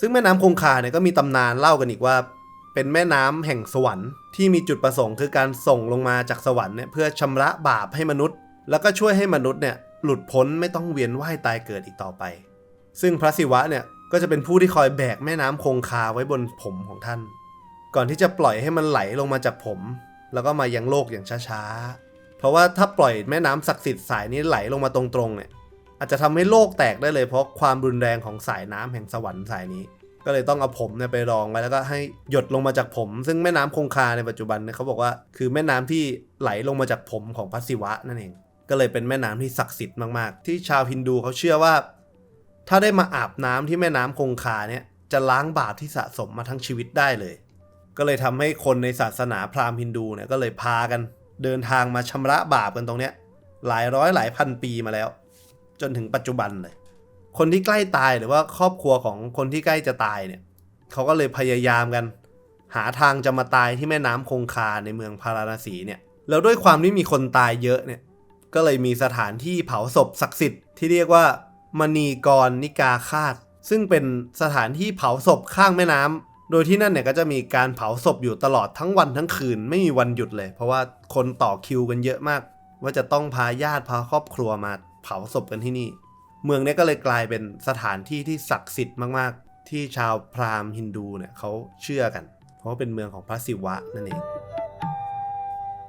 ซึ่งแม่น้ำคงคาเนี่ยก็มีตำนานเล่ากันอีกว่า เป็นแม่น้ำแห่งสวรรค์ที่มีจุดประสงค์คือการส่งลงมาจากสวรรค์เนี่ยเพื่อชำระบาปให้มนุษย์ แล้วก็ช่วยให้มนุษย์เนี่ยหลุดพ้นไม่ต้องเวียนว่ายตายเกิดอีกต่อไป ซึ่งพระศิวะเนี่ยก็จะเป็นผู้ที่คอยแบกแม่น้ำคงคาไว้บนผมของท่าน ก่อนที่จะปล่อยให้มันไหลลงมาจากผม แล้วก็มายังโลกอย่างช้าๆ เพราะว่าถ้าปล่อยแม่น้ำศักดิ์สิทธิ์สายนี้ไหลลงมาตรงๆเนี่ย อาจจะทำให้โลกแตกได้เลยเพราะความรุนแรงของสายน้ำแห่งสวรรค์สายนี้ ก็เลยต้องเอาผมเนี่ยไปรองไว้แล้วก็ให้หยดลงมาจากผม ซึ่งแม่น้ำคงคาในปัจจุบันเนี่ยเขาบอกว่าคือแม่น้ำที่ไหลลงมาจากผมของพระศิวะนั่นเองก็เลยเป็นแม่น้ำที่ศักดิ์สิทธิ์มากๆ ที่ชาวฮินดูเขาเชื่อว่า ถ้าได้มาอาบน้ำที่แม่น้ำคงคาเนี่ยจะล้างบาปที่สะสมมาทั้งชีวิตได้เลย ก็เลยทำให้คนในศาสนาพราหมณ์ฮินดูเนี่ยก็เลยพากัน เดินทางมาชำระบาปกันตรงเนี้ยหลายร้อยหลายพันปีมาแล้ว จนถึงปัจจุบันเลย คนที่ใกล้ตายหรือว่าครอบครัวของคนที่ใกล้จะตายเนี่ยเขาก็เลยพยายามกัน หาทางจะมาตายที่แม่น้ำคงคาในเมืองพาราณสีเนี่ยแล้วด้วยความที่มีคนตายเยอะเนี่ยก็เลยมีสถานที่เผาศพศักดิ์สิทธิ์ที่เรียกว่ามณีกรนิกาคาตซึ่งเป็นสถานที่เผาศพข้างแม่น้ำโดยที่นั่นเนี่ยก็จะมีการเผาศพอยู่ตลอดทั้งวันทั้งคืนไม่มีวันหยุดเลย เพราะว่าคนต่อคิวกันเยอะมาก ว่าจะต้องพาญาติพาครอบครัวมา เผาศพกันที่นี่ เมืองนี้ก็เลยกลายเป็นสถานที่ที่ศักดิ์สิทธิ์มากๆ ที่ชาวพราหมณ์ฮินดูเนี่ยเขาเชื่อกัน เพราะว่าเป็นเมืองของพระศิวะนั่นเอง